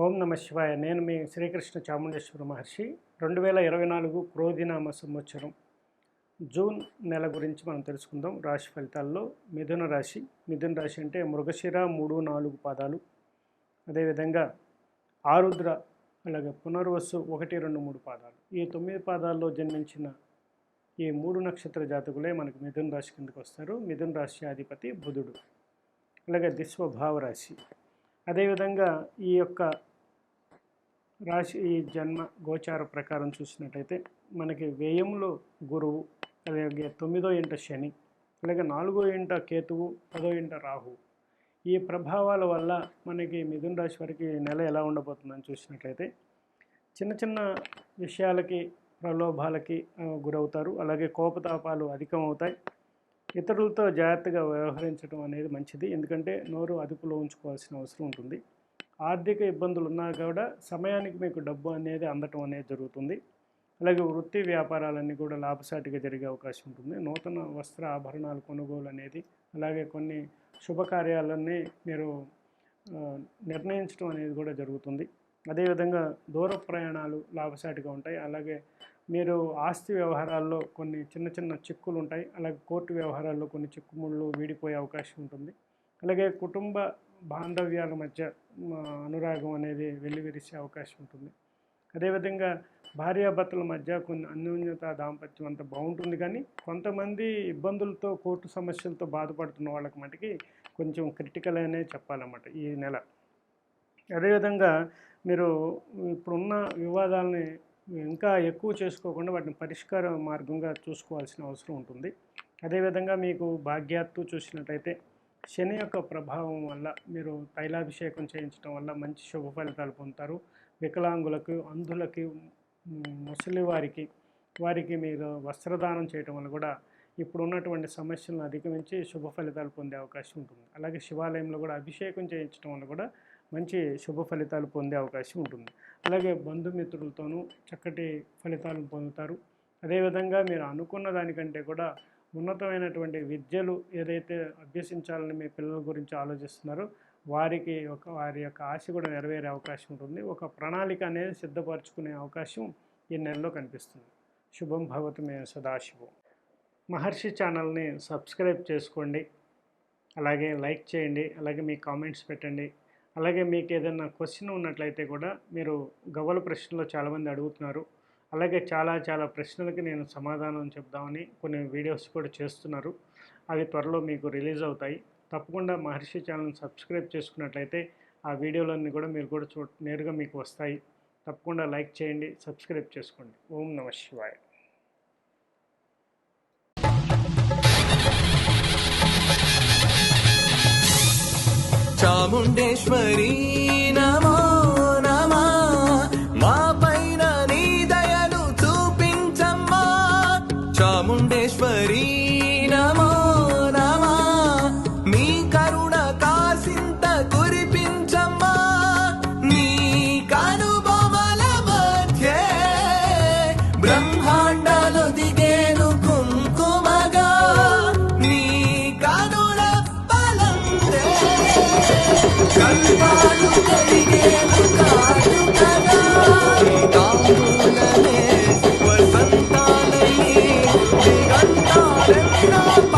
ఓం నమ శివాయ. నేను మీ శ్రీకృష్ణ చాముండేశ్వర మహర్షి. రెండు వేల ఇరవై నాలుగు క్రోధినామ సంవత్సరం. జూన్ నెల గురించి మనం తెలుసుకుందాం. రాశి ఫలితాల్లో మిథున రాశి. మిథున రాశి అంటే మృగశిర మూడు నాలుగు పాదాలు. అదేవిధంగా ఆరుద్ర అలాగే పునర్వస్సు ఒకటి రెండు మూడు పాదాలు. ఈ తొమ్మిది పాదాల్లో జన్మించిన ఈ మూడు నక్షత్ర జాతకులే మనకు మిథున రాశి కిందకు వస్తారు. మిథున రాశి అధిపతి బుధుడు. అలాగే దిస్వభావ రాశి. అదేవిధంగా ఈ యొక్క రాశి ఈ జన్మ గోచార ప్రకారం చూసినట్టయితే మనకి వ్యయంలో గురువు అలాగే తొమ్మిదో ఇంట శని అలాగే నాలుగో ఇంట కేతువు పదో ఇంట రాహు ఈ ప్రభావాల వల్ల మనకి మిథున రాశి వారికి నెల ఎలా ఉండబోతుందని చూసినట్లయితే చిన్న చిన్న విషయాలకి ప్రలోభాలకి గురవుతారు. అలాగే కోపతాపాలు అధికమవుతాయి. ఇతరులతో జాగ్రత్తగా వ్యవహరించడం అనేది మంచిది. ఎందుకంటే నోరు అదుపులో ఉంచుకోవాల్సిన అవసరం ఉంటుంది. ఆర్థిక ఇబ్బందులు ఉన్నా కూడా సమయానికి మీకు డబ్బు అనేది అందటం అనేది జరుగుతుంది. అలాగే వృత్తి వ్యాపారాలన్నీ కూడా లాభసాటిగా జరిగే అవకాశం ఉంటుంది. నూతన వస్త్ర ఆభరణాలు కొనుగోలు అనేది అలాగే కొన్ని శుభకార్యాలన్నీ మీరు నిర్ణయించడం అనేది కూడా జరుగుతుంది. అదేవిధంగా దూర ప్రయాణాలు లాభసాటిగా ఉంటాయి. అలాగే మీరు ఆస్తి వ్యవహారాల్లో కొన్ని చిన్న చిన్న చిక్కులు ఉంటాయి. అలాగే కోర్టు వ్యవహారాల్లో కొన్ని చిక్కుముళ్ళు వీడిపోయే అవకాశం ఉంటుంది. అలాగే కుటుంబ బాంధవ్యాల మధ్య అనురాగం అనేది వెల్లివిరిసే అవకాశం ఉంటుంది. అదేవిధంగా భార్యాభర్తల మధ్య కొన్ని అన్యోన్యత దాంపత్యం అంత బాగుంటుంది. కానీ కొంతమంది ఇబ్బందులతో కోర్టు సమస్యలతో బాధపడుతున్న వాళ్ళకి మటుకి కొంచెం క్రిటికల్ అనే చెప్పాలన్నమాట ఈ నెల. అదేవిధంగా మీరు ఇప్పుడున్న వివాదాలని ఇంకా ఎక్కువ చేసుకోకుండా వాటిని పరిష్కార మార్గంగా చూసుకోవాల్సిన అవసరం ఉంటుంది. అదేవిధంగా మీకు భాగ్యాత్తు చూసినట్టయితే శని యొక్క ప్రభావం వల్ల మీరు తైలాభిషేకం చేయించడం వల్ల మంచి శుభ ఫలితాలు పొందుతారు. వికలాంగులకు అంధులకి ముసలి వారికి వారికి మీరు వస్త్రదానం చేయటం వల్ల కూడా ఇప్పుడు ఉన్నటువంటి సమస్యలను అధిగమించి శుభ ఫలితాలు పొందే అవకాశం ఉంటుంది. అలాగే శివాలయంలో కూడా అభిషేకం చేయించడం వల్ల కూడా మంచి శుభ ఫలితాలు పొందే అవకాశం ఉంటుంది. అలాగే బంధుమిత్రులతోనూ చక్కటి ఫలితాలను పొందుతారు. అదేవిధంగా మీరు అనుకున్న దానికంటే కూడా ఉన్నతమైనటువంటి విద్యలు ఏదైతే అభ్యసించాలని మీ పిల్లల గురించి ఆలోచిస్తున్నారో వారికి ఒక వారి యొక్క ఆశ కూడా నెరవేరే అవకాశం ఉంటుంది. ఒక ప్రణాళిక అనేది సిద్ధపరచుకునే అవకాశం ఈ నెలలో కనిపిస్తుంది. శుభం భవతు మే సదాశివం. మహర్షి ఛానల్ని సబ్స్క్రైబ్ చేసుకోండి. అలాగే లైక్ చేయండి. అలాగే మీ కామెంట్స్ పెట్టండి. అలాగే మీకు ఏదైనా క్వశ్చన్ ఉన్నట్లయితే కూడా మీరు గవ్వల ప్రశ్నలో చాలామంది అడుగుతున్నారు. అలాగే చాలా చాలా ప్రశ్నలకి నేను సమాధానం చెప్దామని కొన్ని వీడియోస్ కూడా చేస్తున్నారు. అవి త్వరలో మీకు రిలీజ్ అవుతాయి. తప్పకుండా మహర్షి ఛానల్ని సబ్స్క్రైబ్ చేసుకున్నట్లయితే ఆ వీడియోలన్నీ కూడా మీరు కూడా చూ నేరుగా మీకు వస్తాయి. తప్పకుండా లైక్ చేయండి సబ్స్క్రైబ్ చేసుకోండి. ఓం నమ శివాయ. Chamundeshwari Thank you.